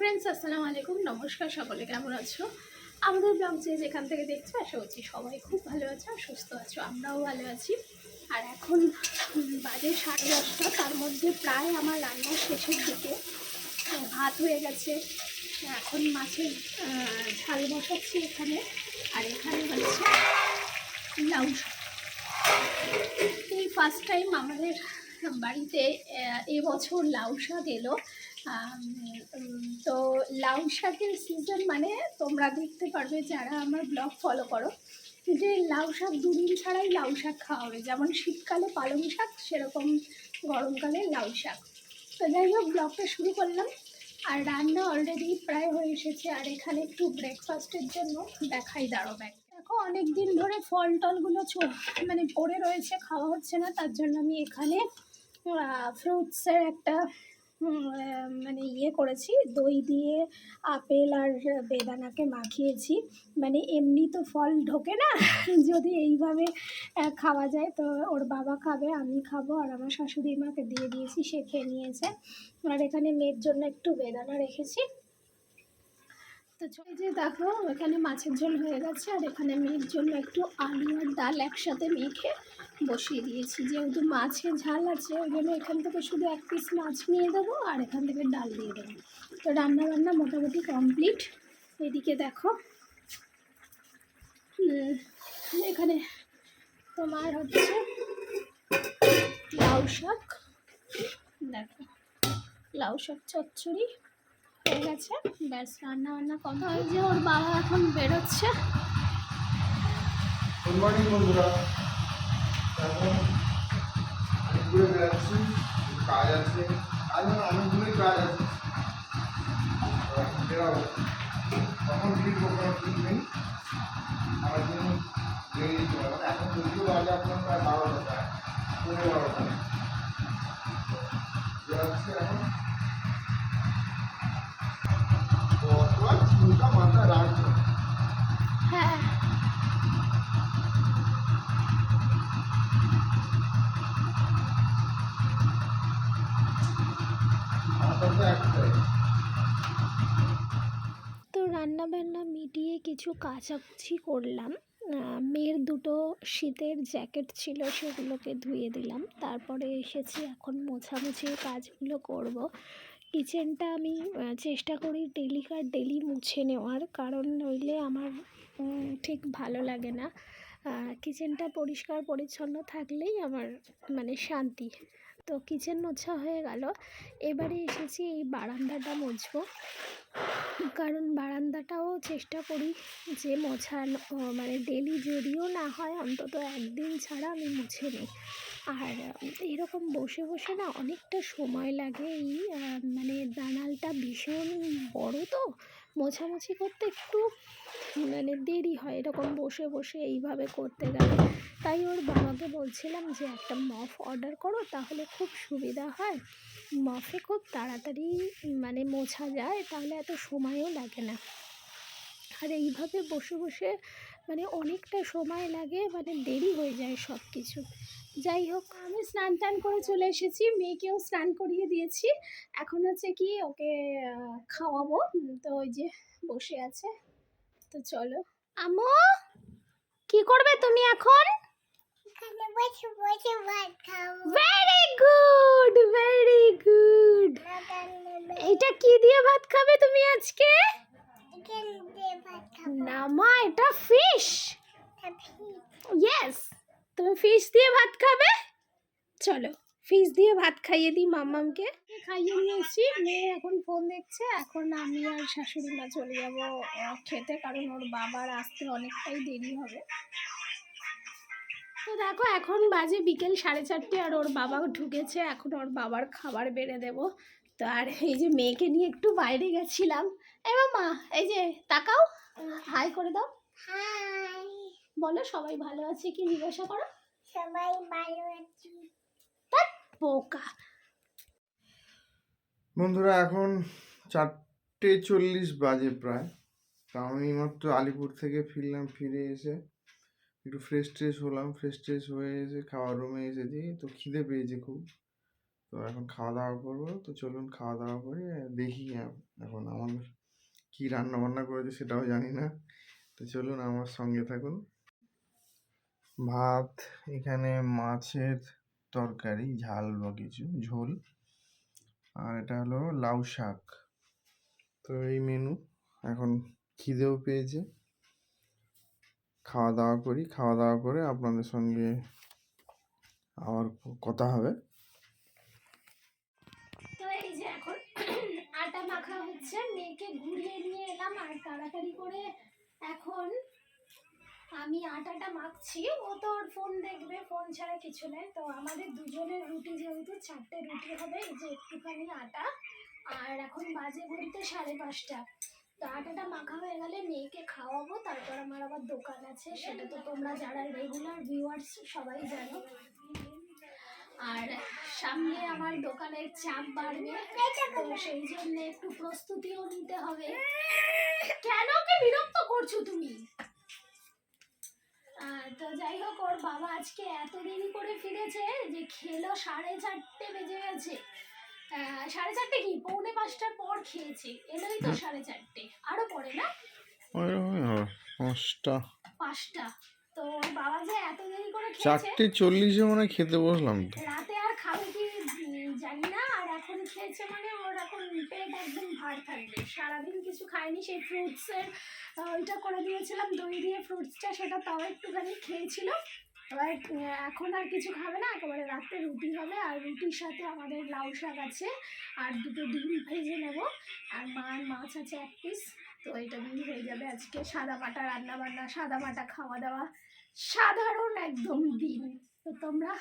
Friends আসসালামু আলাইকুম। নমস্কার সকলে, কেমন আছো? আমাদের ব্লগ যে যেখান থেকে দেখছ, আশা করছি সবাই খুব ভালো আছো আর সুস্থ আছো, আমরাও ভালো আছি। আর এখন বাজে সাড়ে দশটা, তার মধ্যে প্রায় আমার রান্না শেষের দিকে। ভাত হয়ে গেছে, এখন মাছের ঝাল বসাচ্ছি এখানে। আর এখানে হচ্ছে লাউ এই ফার্স্ট টাইম আমাদের বাড়িতে এবছর লাউ শাক এলো। তো লাউ শাকের সিজন মানে তোমরা দেখতে পারবে যারা আমার ব্লগ ফলো করো, যে লাউ শাক দুদিন ছাড়াই লাউ শাক খাওয়া হবে। যেমন শীতকালে পালং শাক, সেরকম গরমকালে লাউ শাক। তো যাই হোক ব্লগটা শুরু করলাম। আর রান্না অলরেডি প্রায় হয়ে এসেছে। আর এখানে একটু ব্রেকফাস্টের জন্য দেখাই দাঁড়ো ব্যাগ দেখো অনেক দিন ধরে ফল টলগুলো মানে পড়ে রয়েছে, খাওয়া হচ্ছে না, তার জন্য আমি এখানে ফ্রুটসের একটা মানে ইয়ে করেছি। দই দিয়ে আপেল আর বেদানাকে মাখিয়েছি। মানে এমনি তো ফল ঢোকে না, যদি এইভাবে খাওয়া যায় তো ওর বাবা খাবে, আমি খাব আর আমার শাশুড়ি মাকে দিয়ে দিয়েছি, সে খেয়ে নিয়েছে। আর এখানে মেয়ের জন্য একটু বেদানা রেখেছি। তো যে দেখো, এখানে মাছের ঝোল হয়ে গেছে, আর এখানে মেয়ের জন্য একটু আলু আর ডাল একসাথে মেখে বসিয়ে দিয়েছি। যেহেতু মাছের ঝাল আছে, ওই জন্য এখান থেকে শুধু এক পিস মাছ নিয়ে দেবো, আর এখান থেকে ডাল দিয়ে দেবো। তো রান্না বান্না মোটামুটি কমপ্লিট এদিকে দেখো এখানে তোমার হচ্ছে লাউ শাক, দেখো, লাউ শাক চচ্চড়ি হয়ে গেছে। ব্যাস রান্না বান্না কম ওই যে ওর বাবা এখন বেরোচ্ছে। গুড এখন। কিছু কাচাকুচি করলাম। মেয়ের দুটো শীতের জ্যাকেট ছিল, সেগুলোকে ধুয়ে দিলাম। তারপরে এসেছি, এখন মোছামুছির কাজগুলো করব। কিচেনটা আমি চেষ্টা করি ডেলিকার ডেলি মুছে নেওয়ার, কারণ নইলে আমার ঠিক ভালো লাগে না। কিচেনটা পরিষ্কার পরিচ্ছন্ন থাকলেই আমার মানে শান্তি। তো কিচেন মোছা হয়ে গেল। এবারে এসেছি এই বারান্দাটা মুছবো। কারণ বারান্দাটাও চেষ্টা করি যে মোছানো মানে ডেলি যদিও না হয়, অন্তত একদিন ছাড়া আমি মুছে নিই। আর এরকম বসে বসে না অনেকটা সময় লাগে এই মানে দানালটা ভীষণ বড় তো। মোছামুছি করতে একটু মানে দেরি হয়, এরকম বসে বসে এইভাবে করতে গেলে। তাই ওর বাবাকে বলছিলাম যে, একটা মফ অর্ডার করো, তাহলে খুব সুবিধা হয়। মফে খুব তাড়াতাড়ি মানে মোছা যায়, তাহলে এত সময়ও লাগে না। আর এইভাবে বসে বসে মানে অনেকটা সময় লাগে মানে দেরি হয়ে যায় সব কিছু যাই হোক, আমি স্নান টান করে চলে এসেছি, মেয়েকেও স্নান করিয়ে দিয়েছি। এখন হচ্ছে কি, ওকে খাওয়াবো। তো ওই যে বসে আছে। তো চলো। আমো কি করবে তুমি এখন এখানে বসে বসে ভাত খাব ভেরি গুড ভেরি গুড এইটা কি দিয়ে ভাত খাবে তুমি আজকে? না মা এটা ফিশ ইয়েস তুমি ফিশ দিয়ে ভাত খাবে? চলো ফিশ দিয়ে ভাত খাইয়ে দিই মাম্মামকে। খাইয়ে নিয়েছি মেয়ে এখন ফোন দেখছে এখন আমি আর শাশুড়ি মা চলে যাব খেতে কারণ ওর বাবার আসতে অনেকটাই দেরি হবে। তো দেখো এখন বাজে বিকেল সাড়ে চারটে আর ওর বাবা ঢুকেছে। এখন ওর বাবার খাবার বেড়ে দেবো। তো আর এই যে মেয়েকে নিয়ে একটু বাইরে গেছিলাম। এ মা এই যে তাকাও। হাই করে দাও। হাই। বলো সবাই ভালো আছে কি জিজ্ঞাসা করো? সবাই ভালো আছি। ধ্যাৎ, বোকা। বন্ধুরা এখন চারটে চল্লিশ বাজে প্রায়। তা আমি মাত্র আলিপুর থেকে ফিরলাম ফিরে এসে একটু ফ্রেশ ট্রেশ হলাম ফ্রেশ ট্রেশ হয়ে এসে খাওয়ার রুমে এসেছি তো খিদে পেয়েছে খুব। তো এখন খাওয়া দাওয়া করব, তো চলুন খাওয়া দাওয়া করে দেখি এখন আমাদের কি রান্না বান্না করেছে সেটাও জানি না। তো চলুন আমার সঙ্গে থাকুন। ভাত, এখানে মাছের তরকারি, ঝাল বা কিছু, ঝোল। আর এটা হলো লাউ শাক। তো এই মেনু এখন খিদেও পেয়েছে। খাওয়া দাওয়া করি খাওয়া দাওয়া করে আপনাদের সঙ্গে আবার কথা হবে। তো এই যে এখন আটা মাখা হচ্ছে, মেয়েকে ঘুরিয়ে নিয়ে এলাম আর তাড়াতাড়ি করে এখন আমি আটাটা মাখছি। ও তো ওর ফোন দেখবে, ফোন ছাড়া কিছু নেই। তো আমাদের দুজনের রুটি যেহেতু, চারটে রুটি হবে, এই যে একটুখানি আটা। আর এখন বাজে ঘড়িতে সাড়ে পাঁচটা। তো মাখা হয়ে গেলে মেয়েকে খাওয়াবো, তারপর আমার আবার দোকান আছে, সেটা তো তোমরা যারা রেগুলার ভিউয়ার্স সবাই জানো। আর সামনে আমার দোকানের চাপ বাড়বে, তো সেই জন্য একটু প্রস্তুতিও নিতে হবে। কেন কি বিরক্ত করছ তুমি? তো যাই হোক, ওর বাবা আজকে এত দেরি করে ফিরেছে যে খেলো সাড়ে চারটে বেজে গেছে। সাড়ে চারটে কি? পৌনে পাঁচটার পর খেয়েছে। এলোই তো সাড়ে চারটে। আরও পরে না? পাঁচটা। পাঁচটা। তো বাবা যে এত দেরি করে খেয়েছে? চারটে চল্লিশে মনে খেতে বসলাম। তো রাতে আর খাবে কি জানি না। আর এখন খেয়েছে মানে ওর এখন পেট একদম ভার থাকবে। সারাদিন কিছু খায়নি। সেই ফ্রুটসের ওইটা করে দিয়েছিলাম দই দিয়ে ফ্রুটসটা সেটা তাও একটুখানি খেয়েছিল। এবার এখন আর কিছু খাবে না, একেবারে রাত্রে রুটি হবে, আর রুটির সাথে আমাদের লাউ শাক আছে, আর দুটো ডিম ভেজে নেব, আর মার মাছ আছে এক পিস তো এটা দিয়ে হয়ে যাবে আজকে সাদা মাটা রান্না বান্না সাদা মাটা খাওয়া দাওয়া, সাধারণ একদম দিন তো তোমরা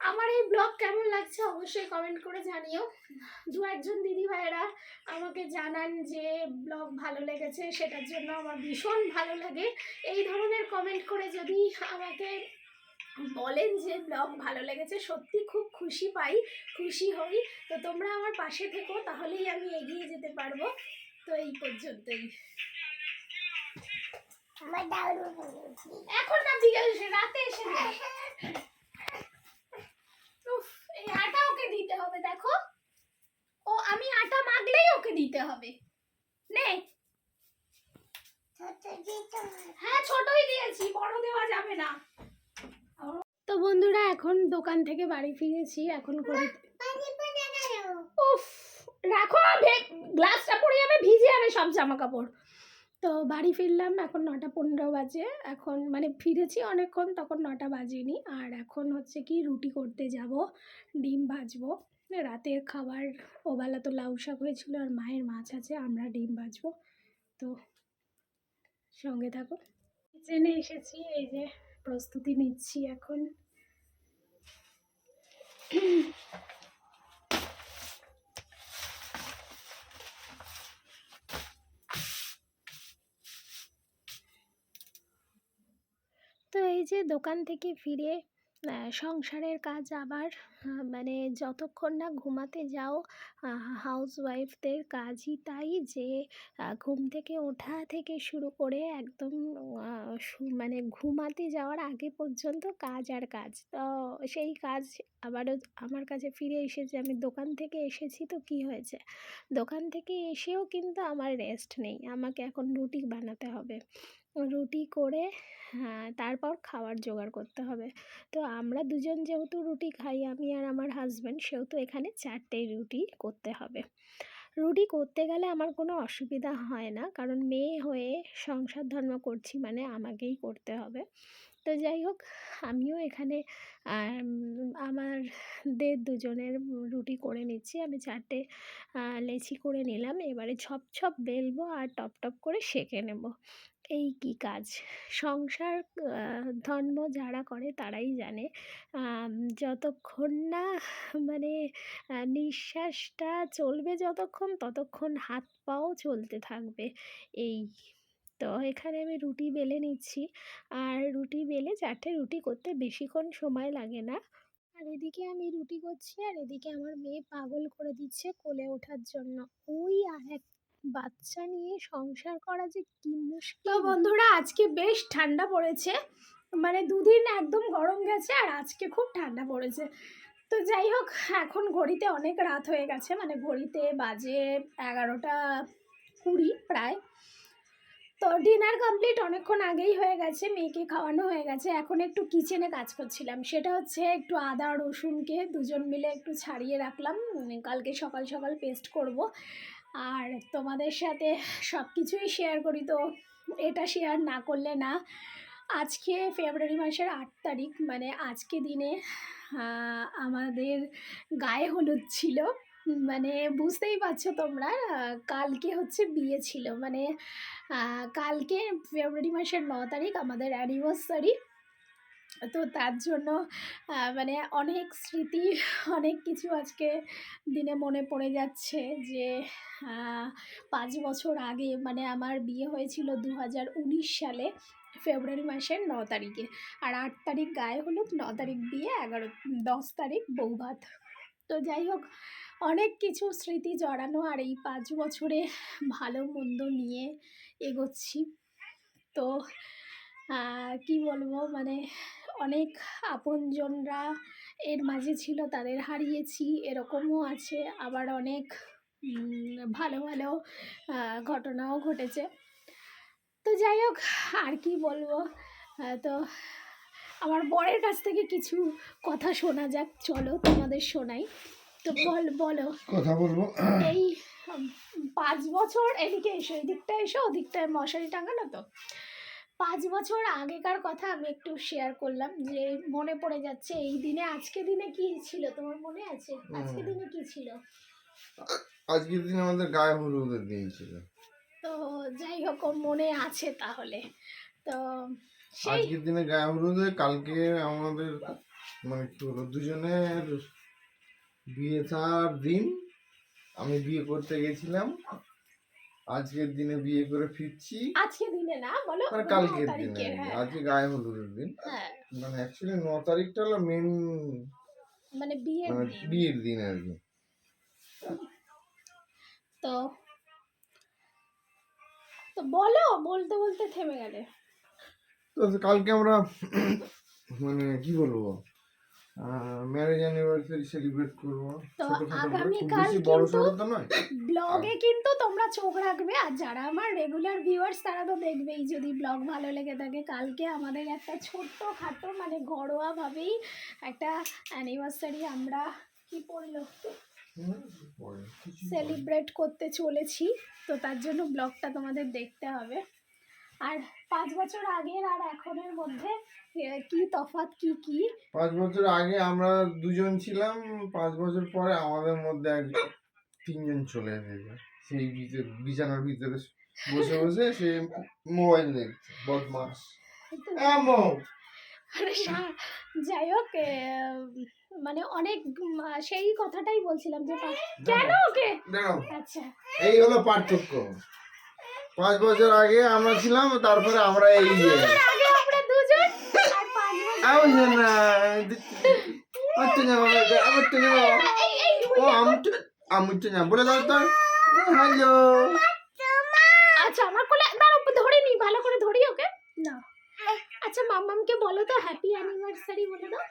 আমার এই ব্লগ কেমন লাগছে অবশ্যই কমেন্ট করে জানিও। দু একজন দিদি ভাইয়েরা আমাকে জানান যে ব্লগ ভালো লেগেছে সেটার জন্য আমার ভীষণ ভালো লাগে। এই ধরনের কমেন্ট করে যদি আমাকে বলেন যে ব্লগ ভালো লেগেছে সত্যি খুব খুশি পাই খুশি হই। তো তোমরা আমার পাশে থেকো তাহলেই আমি এগিয়ে যেতে পারব। তো এই পর্যন্তই। এখন না বিকেল রাতে এসে আটা ওকে দিতে হবে দেখো। ও আমি আটা মাখলেই ওকে দিতে হবে। নে। হ্যাঁ ছোটই দিয়েছি বড় দেওয়া যাবে না। তো বন্ধুরা এখন দোকান থেকে বাড়ি ফিরেছি এখন করে উফ রাখো গ্লাসটা পড়ে যাবে ভিজে যাবে সব জামা কাপড় তো বাড়ি ফিরলাম, এখন নটা পনেরো বাজে। এখন মানে ফিরেছি অনেকক্ষণ, তখন নটা বাজেনি। আর এখন হচ্ছে কি রুটি করতে যাব, ডিম ভাজবো। রাতের খাবার, ওবেলা তো লাউ শাক হয়েছিল আর মায়ের মাছ আছে, আমরা ডিম ভাজবো। তো সঙ্গে থাকো। কিচেনে এসেছি, এই যে প্রস্তুতি নিচ্ছি এখন। এই যে দোকান থেকে ফিরে সংসারের কাজ আবার মানে যতক্ষণ না ঘুমাতে যাও হাউস ওয়াইফদের কাজই তাই যে ঘুম থেকে ওঠা থেকে শুরু করে একদম মানে ঘুমাতে যাওয়ার আগে পর্যন্ত কাজ আর কাজ। তো সেই কাজ আবারও আমার কাছে ফিরে এসেছে, আমি দোকান থেকে এসেছি তো কি হয়েছে? দোকান থেকে এসেও কিন্তু আমার রেস্ট নেই, আমাকে এখন রুটি বানাতে হবে। রুটি করে হ্যাঁ তারপর খাবার জোগাড় করতে হবে। তো আমরা দুজন যেহেতু রুটি খাই আমি আর আমার হাজব্যান্ড সেহেতু এখানে চারটে রুটি করতে হবে। রুটি করতে গেলে আমার কোনো অসুবিধা হয় না কারণ মেয়ে হয়ে সংসার ধর্ম করছি মানে আমাকেই করতে হবে। তো যাই হোক আমিও এখানে আম, আমাদের দুজনের রুটি করে নিচ্ছি। আমি চারটে লেচি করে নিলাম। এবারে ছপ ছপ বেলবো আর টপ টপ করে সেঁকে নেব। এই কি কাজ? সংসার ধর্ম যারা করে তারাই জানে। যতক্ষণ না মানে নিঃশ্বাসটা চলবে যতক্ষণ, ততক্ষণ হাত পাও চলতে থাকবে। এই তো এখানে আমি রুটি বেলে নিচ্ছি। আর রুটি বেলে চারটে রুটি করতে বেশিক্ষণ সময় লাগে না। আর এদিকে আমি রুটি করছি, আর এদিকে আমার মেয়ে পাগল করে দিচ্ছে কোলে ওঠার জন্য। ওই আর এক বাচ্চা নিয়ে সংসার করা যে কি মুশকিল। তো বন্ধুরা আজকে বেশ ঠান্ডা পড়েছে। মানে দুদিন একদম গরম গেছে আর আজকে খুব ঠান্ডা পড়েছে। তো যাই হোক এখন ঘড়িতে অনেক রাত হয়ে গেছে। মানে ঘড়িতে বাজে এগারোটা কুড়ি প্রায়। তো ডিনার কমপ্লিট অনেকক্ষণ আগেই হয়ে গেছে মেয়েকে খাওয়ানো হয়ে গেছে। এখন একটু কিচেনে কাজ করছিলাম। সেটা হচ্ছে একটু আদা রসুনকে দুজন মিলে একটু ছাড়িয়ে রাখলাম। কালকে সকাল সকাল পেস্ট করব। আর তোমাদের সাথে সব কিছুই শেয়ার করি তো, এটা শেয়ার না করলে না। আজকে ফেব্রুয়ারি মাসের আট তারিখ মানে আজকে দিনে আমাদের গায়ে হলুদ ছিল। মানে বুঝতেই পারছ তোমরা কালকে হচ্ছে বিয়ে ছিল। মানে কালকে ফেব্রুয়ারি মাসের ন তারিখ, আমাদের অ্যানিভার্সারি তো তার জন্য মানে অনেক স্মৃতি, অনেক কিছু আজকে দিনে মনে পড়ে যাচ্ছে যে পাঁচ বছর আগে মানে আমার বিয়ে হয়েছিল দু হাজার উনিশ সালে, ফেব্রুয়ারি মাসের ন তারিখে। আর আট তারিখ গায়ে হলুদ, ন তারিখ বিয়ে, এগারো, দশ তারিখ বৌভাত। তো যাই হোক, অনেক কিছু স্মৃতি জড়ানো আর এই পাঁচ বছরে ভালো মন্দ নিয়ে এগোচ্ছি। তো কি বলব? মানে অনেক আপনজনরা এর মাঝে ছিল তাদের হারিয়েছি এরকমও আছে। আবার অনেক ভালো ভালো ঘটনাও ঘটেছে। তো যাই হোক আর কি বলব? তো আমার বরের কাছ থেকে কিছু কথা শোনা যাক। চলো তোমাদের শোনাই। তো বল বলো। কথা বলব? এই পাঁচ বছর এদিকে এসো এদিকটা এসো ওদিকটায় মশারি টাঙানো তো? পাঁচ বছর আগেকার কথা আমি একটু শেয়ার করলাম যে মনে পড়ে যাচ্ছে এই দিনে আজকে দিনে কি ছিল? তোমার মনে আছে? আজকে দিনে কি ছিল? আজকের দিন আমাদের গায়ে হলুদের দিন ছিল। তো যাই হোক মনে আছে তাহলে। তো সেই আজকের দিনে গায়ে হলুদে কালকে আমাদের মানে কি বলব দুজনের বিয়ে থার দিন আমি বিয়ে করতে গেছিলাম। আজকের দিনে বিয়ে করে ফিরছি। আজকে দিনে না বলো মানে কালকের দিনে হ্যাঁ। আজকে গায়ে হলুদের দিন। হ্যাঁ। মানে অ্যাকচুয়ালি ন তারিখটা হলো মেন মানে বিয়ের মানে দিন। বিয়ের দিন আর কি। তো তো বলো বলতে বলতে থেমে গেলে। তো কালকে আমরা মানে কি বলব? ম্যারেজ অ্যানিভার্সারি সেলিব্রেট করব। আগামীকাল বেশি বড় তো নয়। ব্লগে কিন্তু তোমরা চোখ রাখবে আর যারা আমার রেগুলার ভিউয়ার্স তারা তো দেখবেই যদি ব্লগ ভালো লেগে থাকে। কালকে আমাদের একটা ছোট্ট খাটো মানে ঘরোয়া ভাবেই একটা অ্যানিভার্সারি আমরা কি পড়ল। সেলিব্রেট করতে চলেছি। তো তার জন্য ব্লগটা তোমাদের দেখতে হবে। আর পাঁচ বছর আগের আর এখনের মধ্যে কি তফাৎ কি কি? পাঁচ বছর আগে আমরা দুজন ছিলাম পাঁচ বছর পরে আমাদের মধ্যে এক তিনজন চলে এসেছে। সেই ভিতরে বিছানার ভিতরে বসে বসে সে মোবাইল দেখছে বদমাস। এমন যাই হোক মানে অনেক সেই কথাটাই বলছিলাম যে কেন ওকে? আচ্ছা। এই হলো পার্থক্য। পাঁচ বছর আগে আমরা ছিলাম তারপরে আমরা এই যে বলে দাও তো হ্যালো আচ্ছা আমার কোলে দাঁড়াও ধরে নি ভালো করে ধরি ওকে। না। আচ্ছা মাম্মামকে বলো তো হ্যাপি অ্যানিভার্সারি বলে দাও।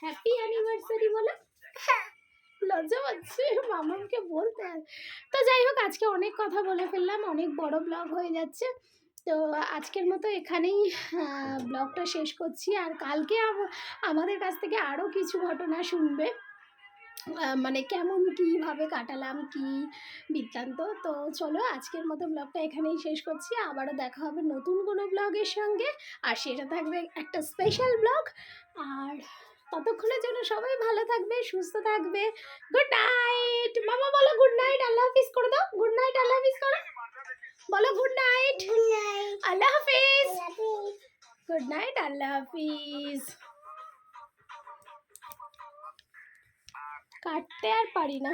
হ্যাপি অ্যানিভার্সারি বলো। লজ্জা পাচ্ছে, মামামকে বলতে। তো যাই হোক, আজকে অনেক কথা বলে ফেললাম, অনেক বড় ব্লগ হয়ে যাচ্ছে। তো আজকের মতো এখানেই ব্লগটা শেষ করছি। আর কালকে আমাদের কাছ থেকে আরও কিছু ঘটনা শুনবে। মানে কেমন কীভাবে কাটালাম, কি বৃত্তান্ত। তো চলো, আজকের মতো ব্লগটা এখানেই শেষ করছি। আবারও দেখা হবে নতুন কোনো ব্লগের সঙ্গে। আর সেটা থাকবে একটা স্পেশাল ব্লগ। আর ততক্ষণের জন্য সবাই ভালো থাকবে সুস্থ থাকবে। গুড নাইট মামা বলো গুড নাইট আল্লাহ হাফিজ করে দাও। গুড নাইট আল্লাহ হাফিজ করো। বলো গুড নাইট. আল্লাহ হাফিজ। গুড নাইট আল্লাহ হাফিজ। কাটতে আর পারি না।